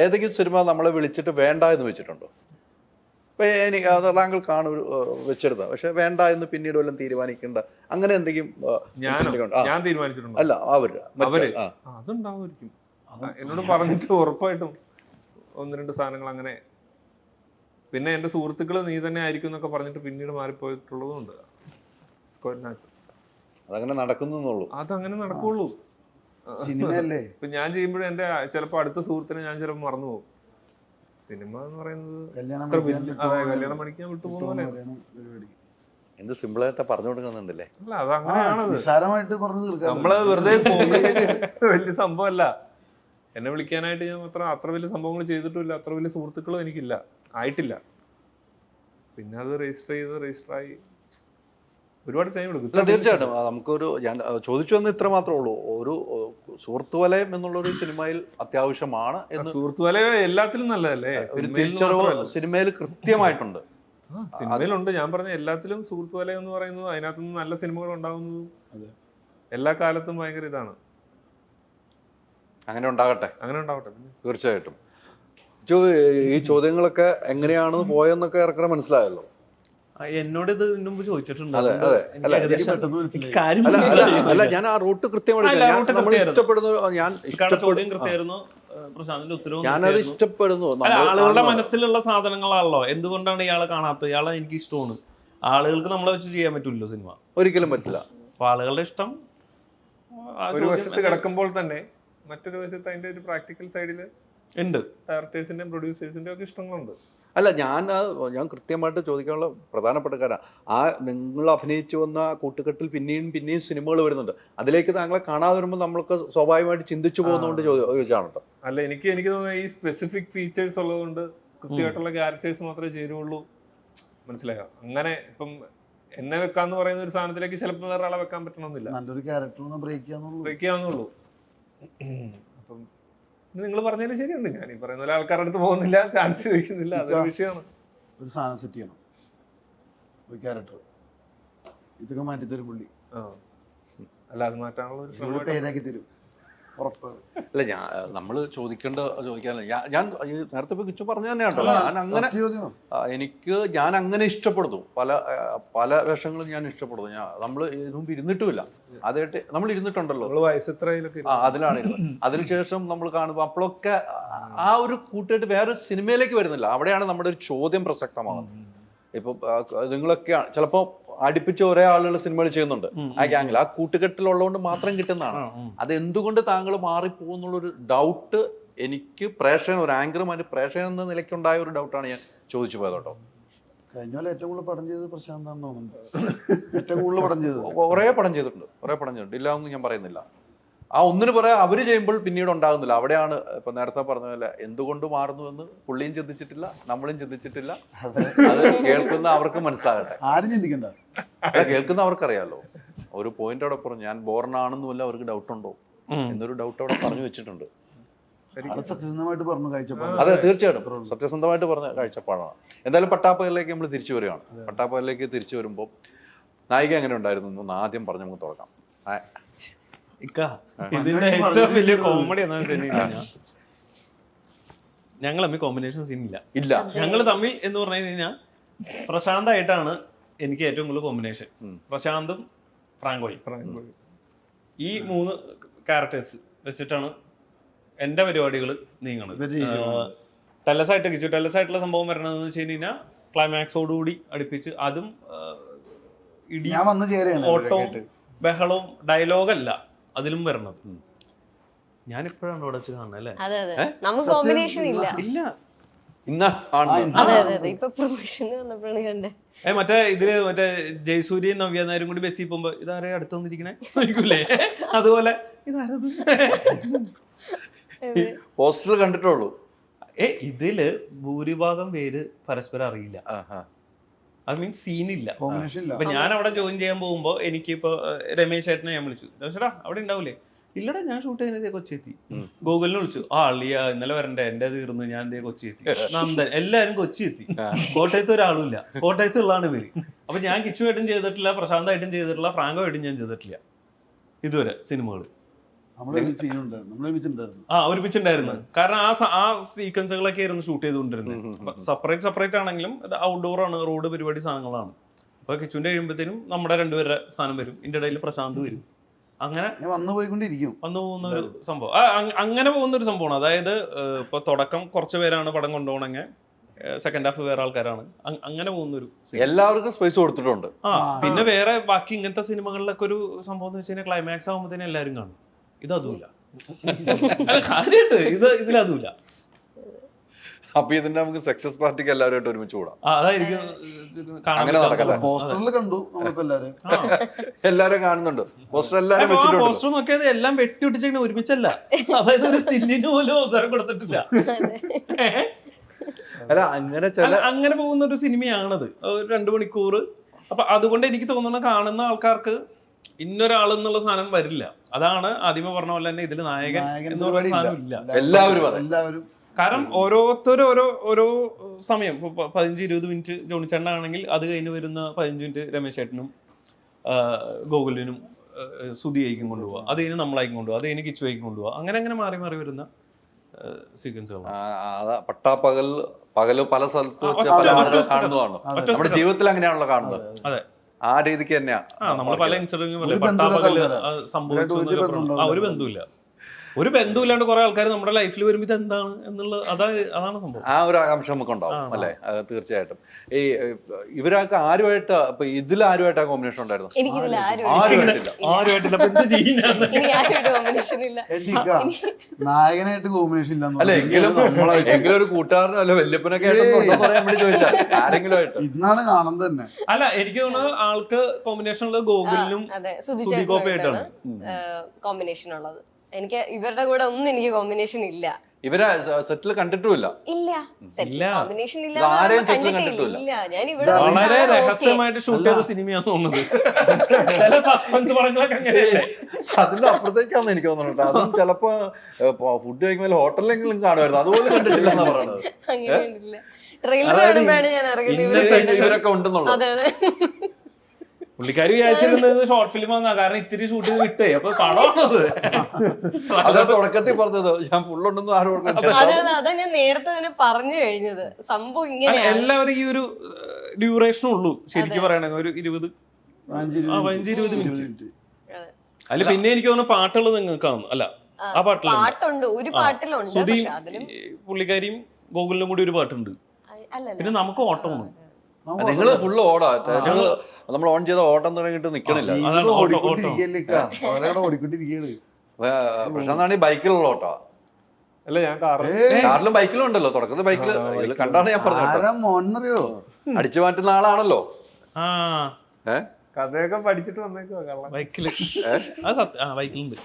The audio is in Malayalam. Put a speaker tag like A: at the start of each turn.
A: ഏതെങ്കിലും സിനിമ നമ്മളെ വിളിച്ചിട്ട് വേണ്ട എന്ന് വെച്ചിട്ടുണ്ടോ? അപ്പം എനിക്ക് അത് താങ്കൾ ഏഹ്, വെച്ചെടുത്ത. പക്ഷെ വേണ്ട എന്ന് പിന്നീട് വല്ലതും തീരുമാനിക്കേണ്ട. അങ്ങനെ എന്തെങ്കിലും
B: ഞാൻ തീരുമാനിച്ചിട്ടുണ്ട്?
A: അല്ല അവർ
B: അവർ? അതുണ്ടാവുമായിരിക്കും. എന്നോട് പറഞ്ഞിട്ട് ഉറപ്പായിട്ടും ഒന്ന് രണ്ട് സാധനങ്ങൾ അങ്ങനെ പിന്നെ എന്റെ സുഹൃത്തുക്കൾ നീ തന്നെ ആയിരിക്കും എന്നൊക്കെ പറഞ്ഞിട്ട് പിന്നീട് മാറിപ്പോയിട്ടുള്ളതും ഉണ്ട്.
A: അതങ്ങനെ നടക്കുന്നുള്ളൂ
B: അതങ്ങനെ നടക്കുള്ളൂ.
C: സിനിമയല്ലേ?
B: ഇപ്പൊ ഞാൻ ചെയ്യുമ്പോഴും എന്റെ ചിലപ്പോ അടുത്ത സുഹൃത്തിനെ ഞാൻ ചിലപ്പോ മറന്നു പോകും സിനിമ എന്ന് പറയുന്നത്
C: പണിക്കാൻ
B: അതെ കല്യാണം പഠിക്കാൻ വിട്ടു പോകുന്ന പോലെ
C: പറയണ
A: എന്ത് സിമ്പിളായിട്ട് പറഞ്ഞു കൊടുക്കുന്നുണ്ടല്ലേ?
B: അല്ല അത് അങ്ങനെയാണത്.
C: നിസ്സാരമായിട്ട് പറഞ്ഞു തീർക്കാം
B: നമ്മളത് വെറുതെ വലിയ സംഭവമല്ല. എന്നെ വിളിക്കാനായിട്ട് ഞാൻ അത്ര അത്ര വലിയ സംഭവങ്ങൾ ചെയ്തിട്ടില്ല. അത്ര വലിയ സുഹൃത്തുക്കളും എനിക്കില്ല. ആയിട്ടില്ല. പിന്നെ അത് രജിസ്റ്റർ ചെയ്ത് രജിസ്റ്റർ ആയി. ഒരുപാട് ടൈം എടുക്കും.
A: തീർച്ചയായിട്ടും. നമുക്കൊരു ഞാൻ ചോദിച്ചു എന്ന് ഇത്ര മാത്രമേ ഉള്ളൂ. ഒരു ഏഹ്, സുഹൃത്ത് വലയം എന്നുള്ള ഒരു സിനിമയിൽ അത്യാവശ്യമാണ് എന്ന്
B: സുഹൃത്തു വല എല്ലാത്തിലും നല്ലതല്ലേ?
A: ഒരു
B: സിനിമയിൽ
A: തിരിച്ചറിവ് സിനിമയിൽ കൃത്യമായിട്ടുണ്ട്.
B: സിനിമയിലുണ്ട്. ഞാൻ പറഞ്ഞ എല്ലാത്തിലും സുഹൃത്ത് വല എന്ന് പറയുന്നത് അതിനകത്ത് നിന്ന് നല്ല സിനിമകൾ ഉണ്ടാവുന്നതും
C: അതെ.
B: എല്ലാ കാലത്തും ഭയങ്കര ഇതാണ്.
A: അങ്ങനെ ഉണ്ടാകട്ടെ.
B: അങ്ങനെ ഉണ്ടാകട്ടെ
A: തീർച്ചയായിട്ടും. ഈ ചോദ്യങ്ങളൊക്കെ എങ്ങനെയാണ് പോയെന്നൊക്കെ ഏറെക്കുറെ മനസ്സിലായല്ലോ.
D: എന്നോട് ഇത് മുമ്പ് ചോദിച്ചിട്ടുണ്ട്.
A: അല്ല, ഞാൻ ആ റൂട്ട് കൃത്യമായിട്ട് ഞാൻ- നമ്മൾ. ഞാൻ ഇഷ്ടപ്പെടുന്നു
D: ചോദ്യം കൃത്യമായിരുന്നു പ്രശാന്തിന്റെ ഉത്തരവും
A: ഞാനത്. ഇഷ്ടപ്പെടുന്നു.
D: ആളുകളുടെ മനസ്സിലുള്ള സാധനങ്ങളാണല്ലോ. എന്തുകൊണ്ടാണ് ഇയാളെ കാണാത്തത്? ഇയാളെ എനിക്ക് ഇഷ്ടമാണ്. ആളുകൾക്ക് നമ്മളെ വെച്ച് ചെയ്യാൻ പറ്റില്ലല്ലോ സിനിമ?
A: ഒരിക്കലും പറ്റില്ല.
D: അപ്പൊ ആളുകളുടെ ഇഷ്ടം
B: ഒരു വശത്ത് കിടക്കുമ്പോൾ തന്നെ മറ്റൊരു വശത്ത് അതിന്റെ ഒരു പ്രാക്ടിക്കൽ സൈഡിൽ
D: ഉണ്ട്.
B: ഡയറക്ടേഴ്സിന്റെയും പ്രൊഡ്യൂസേഴ്സിന്റെയും ഒക്കെ ഇഷ്ടങ്ങളുണ്ട്.
A: അല്ല ഞാൻ ഞാൻ കൃത്യമായിട്ട് ചോദിക്കാനുള്ള പ്രധാനപ്പെട്ട കാര്യം ആ നിങ്ങൾ അഭിനയിച്ചു വന്ന ആ കൂട്ടുകെട്ടിൽ പിന്നെയും പിന്നെയും സിനിമകൾ വരുന്നുണ്ട്. അതിലേക്ക് താങ്കളെ കാണാതെ വരുമ്പോൾ നമ്മൾക്ക് സ്വാഭാവികമായിട്ട് ചിന്തിച്ചു പോകുന്നതുകൊണ്ട് ചോദി- ചോദിച്ചാണ് കേട്ടോ
B: അല്ല എനിക്ക് എനിക്ക് തോന്നുന്നു ഈ സ്പെസിഫിക് ഫീച്ചേഴ്സ് ഉള്ളതുകൊണ്ട് കൃത്യമായിട്ടുള്ള ക്യാരക്ടേഴ്സ് മാത്രമേ ചേരുള്ളൂ. മനസ്സിലായോ? അങ്ങനെ ഇപ്പം എന്നെ വെക്കാന്ന് പറയുന്ന ഒരു സാധനത്തിലേക്ക് ചിലപ്പോൾ വേറെ ആളെ വെക്കാൻ പറ്റണമെന്നില്ല.
C: നല്ലൊരു ക്യാരക്ടർ ബ്രേക്ക് ചെയ്യാന്നുള്ളൂ
B: ബ്രേക്ക് ചെയ്യാവുന്നുള്ളൂ അപ്പം നിങ്ങൾ പറഞ്ഞാലും ശരിയുണ്ട്. ഞാൻ ഈ പറയുന്ന പോലെ ആൾക്കാരുടെ അടുത്ത് പോകുന്നില്ല ചാൻസ് ചോദിക്കുന്നില്ല അതൊരു വിഷയമാണ്.
C: ഒരു സാധനം സെറ്റ് ചെയ്യണം. ഒരു ക്യാരക്ടർ ഇതൊക്കെ മാറ്റിത്തരും പുള്ളി.
B: അല്ല അത് മാറ്റാനുള്ള ഒരു
C: പേരാക്കി തരും. ഉറപ്പ്.
A: അല്ല ഞാൻ നമ്മൾ ചോദിക്കേണ്ട ചോദിക്കാനല്ല ഞാൻ നേരത്തെ ഇപ്പൊ കിച്ചു പറഞ്ഞു
C: തന്നെയാണല്ലോ
A: ഞാൻ അങ്ങനെ എനിക്ക് ഞാൻ അങ്ങനെ ഇഷ്ടപ്പെടുന്നു. പല പല വേഷങ്ങളും ഞാൻ ഇഷ്ടപ്പെടുന്നു. ഞാൻ നമ്മൾ മുമ്പ് ഇരുന്നിട്ടുമില്ല. അതായിട്ട് നമ്മൾ ഇരുന്നിട്ടുണ്ടല്ലോ. ആ അതിലാണ് ഇരുന്നത്. അതിനുശേഷം നമ്മൾ കാണുമ്പോൾ അപ്പോഴൊക്കെ ആ ഒരു കൂട്ടായിട്ട് വേറെ സിനിമയിലേക്ക് വരുന്നില്ല. അവിടെയാണ് നമ്മുടെ ഒരു ചോദ്യം പ്രസക്തമാകുന്നത് ഇപ്പൊ നിങ്ങളൊക്കെയാണ് ചിലപ്പോ അടുപ്പിച്ച് ഒരേ ആളുകൾ സിനിമകൾ ചെയ്യുന്നുണ്ട്. ആ ഗ്യാങ്ങിൽ ആ കൂട്ടുകെട്ടിലുള്ളതുകൊണ്ട് മാത്രം കിട്ടുന്നതാണ്. അത് എന്തുകൊണ്ട് താങ്കൾ മാറിപ്പോകുന്നുള്ളൊരു ഡൗട്ട് എനിക്ക് പ്രേക്ഷകൻ ഒരു ആങ്കറുമാര് പ്രേക്ഷകൻ എന്ന നിലയ്ക്കുണ്ടായ ഒരു ഡൗട്ടാണ് ഞാൻ ചോദിച്ചു പോയത് കേട്ടോ
C: കഴിഞ്ഞ പോലെ ഏറ്റവും കൂടുതൽ പടം ചെയ്തത് പ്രശാന്താണെന്ന് തോന്നുന്നുണ്ട് ഏറ്റവും കൂടുതൽ പടം ചെയ്തത്.
A: കുറേ പടം ചെയ്തിട്ടുണ്ട്. കുറേ പടം ചെയ്തിട്ടുണ്ട്. ഇല്ല എന്ന് ഞാൻ പറയുന്നില്ല. ആ ഒന്നിന് പറയാ അവർ ചെയ്യുമ്പോൾ പിന്നീട് ഉണ്ടാകുന്നില്ല. അവിടെയാണ് ഇപ്പൊ നേരത്തെ പറഞ്ഞ പോലെ എന്തുകൊണ്ട് മാറുന്നു എന്ന് പുള്ളിയും ചിന്തിച്ചിട്ടില്ല നമ്മളും ചിന്തിച്ചിട്ടില്ല. അത്. കേൾക്കുന്ന അവർക്ക് മനസ്സിലാകട്ടെ
C: ആരും ചിന്തിക്കണ്ട.
A: കേൾക്കുന്ന അവർക്കറിയാലോ. ഒരു പോയിന്റ് അവിടെ പറഞ്ഞു ഞാൻ ബോർണാണെന്നുമല്ല അവർക്ക് ഡൗട്ട് ഉണ്ടോ? എന്നൊരു ഡൗട്ട് അവിടെ പറഞ്ഞു വെച്ചിട്ടുണ്ട്.
C: അത് സത്യസന്ധമായിട്ട് പറഞ്ഞു കാഴ്ചപ്പാട്
A: അതെ തീർച്ചയായിട്ടും. സത്യസന്ധമായിട്ട് പറഞ്ഞ കാഴ്ചപ്പാടാണ്. എന്തായാലും പട്ടാപ്പകലിലേക്ക് നമ്മൾ തിരിച്ചു വരികയാണ്. പട്ടാപ്പകലിലേക്ക് തിരിച്ചു വരുമ്പോൾ നായിക എങ്ങനെ ഉണ്ടായിരുന്നു എന്ന് ആദ്യം പറഞ്ഞു നമുക്ക് തുടങ്ങാം.
D: ഇക്ക ഇതിന്റെ ഏറ്റവും വലിയ കോമഡി എന്താ വെച്ചാൽ ഞങ്ങൾ തമ്മിൽ കോമ്പിനേഷൻ സീൻ ഇല്ല.
A: ഇല്ല.
D: ഞങ്ങൾ തമ്മിൽ എന്ന് പറഞ്ഞു കഴിഞ്ഞാൽ പ്രശാന്തായിട്ടാണ് എനിക്ക് ഏറ്റവും കൂടുതൽ കോമ്പിനേഷൻ. പ്രശാന്തും ഫ്രാങ്കോയും. ഈ മൂന്ന് ക്യാരക്ടേഴ്സ് വെച്ചിട്ടാണ് എന്റെ പരിപാടികൾ നീങ്ങണത്.
C: ടെലസായിട്ട്
D: ടെല്ലസ് ആയിട്ട് കിച്ചു. ടെല്ലസ് ആയിട്ടുള്ള സംഭവം വരണതെന്ന് വെച്ച് കഴിഞ്ഞാൽ ക്ലൈമാക്സോടുകൂടി അടുപ്പിച്ച് അതും ഇടി
C: ഞാൻ വന്ന് ചേരുകയാണ് ഇവരെ
D: ഓട്ടവും. ബഹളവും ഡയലോഗല്ല അതിലും വരണത് ഞാൻ ഇപ്പോഴാണ് ഇവിടെ വെച്ച് കാണുന്നത് അല്ലേ?
E: അതെ അതെ. നമുക്ക് കോമ്പിനേഷൻ ഇല്ല.
D: ഇല്ല.
A: ഇന്നാ കാണുന്നത്.
E: അതെ അതെ അതെ. പ്രൊമോഷൻ വന്നപ്പോഴാണ് കണ്ടേ
D: ഏ മറ്റേ ഇതിൽ മറ്റേ ജയസൂര്യയും നവ്യ നായരും കൂടി ബസ്സിൽ പോകുമ്പോ ഇതാരെ അടുത്ത് വന്നിരിക്കണേ? ചോദിക്കൂലേ? അതുപോലെ ഇതാരത്
A: പോസ്റ്റർ കണ്ടിട്ടുള്ളൂ.
D: ഏ ഇതിൽ ഭൂരിഭാഗം പേര് പരസ്പരം അറിയില്ല.
A: ആഹാ.
D: അത് മീൻസ് സീനില്ല. അപ്പൊ ഞാൻ അവിടെ ജോയിൻ ചെയ്യാൻ പോകുമ്പോ എനിക്ക് ഇപ്പൊ രമേശ് ചേട്ടനെ ഞാൻ വിളിച്ചു. ചേട്ടാ അവിടെ ഉണ്ടാവൂലേ? ഇല്ലടാ ഞാൻ ഷൂട്ട് ചെയ്യുന്നത് കൊച്ചി എത്തി ഗൂഗിളിന് വിളിച്ചു. ആ അള്ളിയ ഇന്നലെ വരണ്ടേ? എന്റെ തീർന്നു ഞാൻ എന്തേ കൊച്ചി എത്തി നന്ദൻ എല്ലാരും കൊച്ചി എത്തി കോട്ടയത്ത് ഒരാളുമില്ല. കോട്ടയത്ത് ഉള്ളതാണ് ഇവർ. അപ്പൊ ഞാൻ കിച്ചുമായിട്ടും ചെയ്തിട്ടില്ല പ്രശാന്തായിട്ടും ചെയ്തിട്ടില്ല ഫ്രാങ്കോ ആയിട്ടും ഞാൻ ചെയ്തിട്ടില്ല. ഇതുവരെ സിനിമകൾ ആ ഒരുമിച്ചുണ്ടായിരുന്നു. കാരണം ആ ആ സീക്വൻസുകളൊക്കെ ആയിരുന്നു ഷൂട്ട് ചെയ്തുകൊണ്ടിരുന്നത്. സെപ്പറേറ്റ് സെപ്പറേറ്റ് ആണെങ്കിലും ഇത് ഔട്ട്ഡോർ ആണ്. റോഡ് പരിപാടി സാധനങ്ങളാണ്. അപ്പൊ കിച്ചുവിന്റെ കഴിയുമ്പോഴത്തേനും നമ്മുടെ രണ്ടുപേരുടെ സാധനം വരും. ഇതിന്റെ ഇടയിൽ പ്രശാന്ത് വരും. അങ്ങനെ
C: വന്നു പോയിക്കൊണ്ടിരിക്കും.
D: വന്നു പോകുന്ന ഒരു സംഭവം. അങ്ങനെ പോകുന്ന ഒരു സംഭവമാണ്. അതായത് ഇപ്പൊ തുടക്കം കുറച്ച് പേരാണ് പടം കൊണ്ടുപോകണെങ്കിൽ സെക്കൻഡ് ഹാഫ് വേറെ ആൾക്കാരാണ്. അങ്ങനെ പോകുന്ന ഒരു
A: എല്ലാവർക്കും സ്പേസ് കൊടുത്തിട്ടുണ്ട്.
D: ആ പിന്നെ വേറെ ബാക്കി ഇങ്ങനത്തെ സിനിമകളിലൊക്കെ ഒരു സംഭവം എന്ന് വെച്ച് കഴിഞ്ഞാൽ ക്ലൈമാക്സ് ആകുമ്പോഴത്തേനും എല്ലാവരും കാണും. ഇത് അതുമില്ല അല്ല കാര്യമായിട്ട് ഇത് ഇതിലതുമില്ല
A: അപ്പൊ ഇതിന്റെ നമുക്ക് സക്സസ് പാർട്ടിക്ക് എല്ലാവരുമായിട്ട് ഒരുമിച്ച് കൂടാം.
D: അതായിരിക്കും
A: അങ്ങനെ നടക്കട്ടെ.
C: പോസ്റ്ററിൽ കണ്ടു എല്ലാരും
A: എല്ലാരും കാണുന്നുണ്ട്. പോസ്റ്റർ എല്ലാരും വെച്ചിട്ടുണ്ട്.
D: പോസ്റ്റർ നോക്കിയത് എല്ലാം വെട്ടി ഒട്ടിച്ചേക്കണ ഒരുമിച്ചല്ല. അതായത് ഒരു സ്റ്റില്ലിന് പോലും അവസരം കൊടുത്തിട്ടില്ല.
A: അല്ല അങ്ങനെ ചില
D: അങ്ങനെ പോകുന്ന ഒരു സിനിമയാണത്. ഒരു രണ്ട് മണിക്കൂർ അപ്പൊ അതുകൊണ്ട് എനിക്ക് തോന്നുന്നു കാണുന്ന ആൾക്കാർക്ക് ഇന്നൊരാൾ എന്നുള്ള സാധനം വരില്ല. അതാണ് ആദ്യമേ പറഞ്ഞ പോലെ തന്നെ ഇതിൽ നായകൻ എന്ന് പറയുന്ന
C: പരിപാടി
D: സാധനം ഇല്ല
A: എല്ലാവരും.
C: എല്ലാവരും.
D: കാരണം ഓരോരുത്തരും ഓരോ ഓരോ സമയം. ഇപ്പൊ പതിനഞ്ച് ഇരുപത് മിനിറ്റ് ജോണിച്ചേട്ടനാണെങ്കിൽ അത് കഴിഞ്ഞ് വരുന്ന പതിനഞ്ച് മിനിറ്റ് രമേശ് ചേട്ടനും ഗോകുലിനും സുതി സുധിയേക്കും കൊണ്ടുപോവാ അത് കഴിഞ്ഞ് നമ്മളായിരിക്കും കൊണ്ടുപോകുക അത് കഴിഞ്ഞ് കിച്ചുവായിക്കും കൊണ്ടുപോവാ അങ്ങനെ അങ്ങനെ മാറി മാറി വരുന്ന സീക്വൻസുകളാണ്.
A: പട്ടാപ്പകൽ പകൽ പല സ്ഥലത്ത്. കാണുന്നതാണ്. നമ്മുടെ ജീവിതത്തിൽ അങ്ങനെയാണല്ലോ കാണുന്നത്.
D: അതെ.
A: ആ രീതിക്ക് തന്നെയാണ്
D: ആ നമ്മൾ പല ഇൻസിഡന്റും
C: ഒരു ബന്ധമില്ലാത്ത ഒരു ബന്ധു.
D: ആ ബന്ധമില്ലാണ്ട് കുറെ ആൾക്കാർ നമ്മുടെ ലൈഫിൽ വരുമ്പോൾ ഇത് എന്താണ് എന്നുള്ളത് അതാണ് അതാണ് സംഭവം.
A: ആ ഒരു ആകാംക്ഷ നമുക്ക് ഉണ്ടാവും അല്ലേ? ആ. തീർച്ചയായിട്ടും. ഈ ഇവരൊക്കെ ആരുമായിട്ട് ഇപ്പൊ ഇതിൽ ആരുമായിട്ടാ കോമ്പിനേഷൻ ഉണ്ടായിരുന്നു
C: നായകനായിട്ട് കോമ്പിനേഷൻ ഇല്ല
A: അല്ല എങ്കിലും എങ്കിലും ഒരു കൂട്ടുകാരനോ അല്ല വല്യപ്പനൊക്കെ പറയാൻ വേണ്ടി ചോദിച്ചാൽ ആരെങ്കിലും ആയിട്ട്
C: ഇന്നാണ് കാണുന്നത് തന്നെ.
D: അല്ല എനിക്ക് തോന്നുന്നു ആൾക്ക് കോമ്പിനേഷൻ ഉള്ളത് ഗോകുലിനും
E: കോമ്പിനേഷൻ ഉള്ളത്. എനിക്ക് ഇവരുടെ കൂടെ ഒന്നും എനിക്ക് കോമ്പിനേഷൻ ഇല്ല.
A: ഇവരെ സെറ്റിൽ കണ്ടിട്ടുമില്ല.
E: ഇല്ല. സെറ്റ് കോമ്പിനേഷൻ ഇല്ല
A: ആരെയും
E: കണ്ടിട്ടില്ല. ഞാൻ ഇവിടെ
C: വളരെ.
D: രഹസ്യമായിട്ട് ഷൂട്ട് ചെയ്ത സിനിമയാന്ന് തോന്നുന്നത്. ചില സസ്പെൻസ് പടങ്ങളൊക്കെ അങ്ങനെയല്ലേ?
A: അതിന്റെ അപ്പുറത്തേക്കാന്ന് എനിക്ക് തോന്നുന്നുണ്ട് അതും ചിലപ്പോ ഫുഡ് കഴിക്കുമ്പോൾ ഹോട്ടലിലെങ്കിലും കാണുമായിരുന്നു. അതുപോലെ കണ്ടിട്ടില്ല എന്നാ പറയണത്
E: അങ്ങനെയൊന്നുമില്ല ട്രെയിലർ കാണുമ്പോഴാണ് ഞാൻ
A: ഇവരൊക്കെ ഉണ്ടെന്നുള്ളത്
E: അതെ അതെ.
D: പുള്ളിക്കാരി വിചാരിച്ചിരുന്നത് ഷോർട്ട് ഫിലിം ആണെന്നാ. കാരണം ഇത്തിരി ഷൂട്ട് ചെയ്ത് വിട്ടേ അപ്പൊ പടമാണത്
A: അത് തുടക്കത്തിൽ പറഞ്ഞത്. ഞാൻ ഫുള്ളുണ്ടെന്ന് ആരും ഓർക്കുന്നില്ല
E: അതെ അതാ ഞാൻ നേരത്തെ തന്നെ പറഞ്ഞു കഴിഞ്ഞത്. സംഭവം
D: ഇങ്ങനെ
E: ഇങ്ങനെയാണ്.
D: എല്ലാവരും ഈ ഒരു ഡ്യൂറേഷൻ ഉള്ളൂ. ശരിക്കും പറയണെങ്കിൽ ഒരു ഇരുപത്. ഇരുപത് മിനിറ്റ്. അല്ല. പിന്നെ എനിക്ക് തോന്നുന്നു പാട്ടുകൾ നിങ്ങൾക്കാണ്. അല്ല ആ പാട്ടിലുണ്ട്.
E: ഒരു പാട്ടിലുണ്ട്
D: പുള്ളിക്കാരിയും ഗോകുലിനും കൂടി ഒരു പാട്ടുണ്ട്.
E: അല്ലല്ല.
D: പിന്നെ നമുക്ക് ഓട്ടമാണ്.
A: നിങ്ങൾ ഫുള്ള് ഓടാ. ഞങ്ങൾ നമ്മൾ ഓൺ ചെയ്ത ഓട്ടം തുടങ്ങിയിട്ട് നിക്കണില്ല?
C: ഓടിക്കൊണ്ടിരിക്കുകയാണ്.
A: പ്രശ്നം ഈ ബൈക്കിലുള്ള ഓട്ടാ.
B: അല്ല ഞാൻ
A: കാറിലും ബൈക്കിലും ഉണ്ടല്ലോ. തുടക്കത്തിൽ ബൈക്കിൽ കണ്ടാണ് ഞാൻ പറഞ്ഞത് അടിച്ചു മാറ്റുന്ന ആളാണല്ലോ.
B: കഥയൊക്കെ പഠിച്ചിട്ട് വന്നേക്കോ
D: ബൈക്കിൽ. അത് സത്യം. ആ ബൈക്കിലുണ്ട്.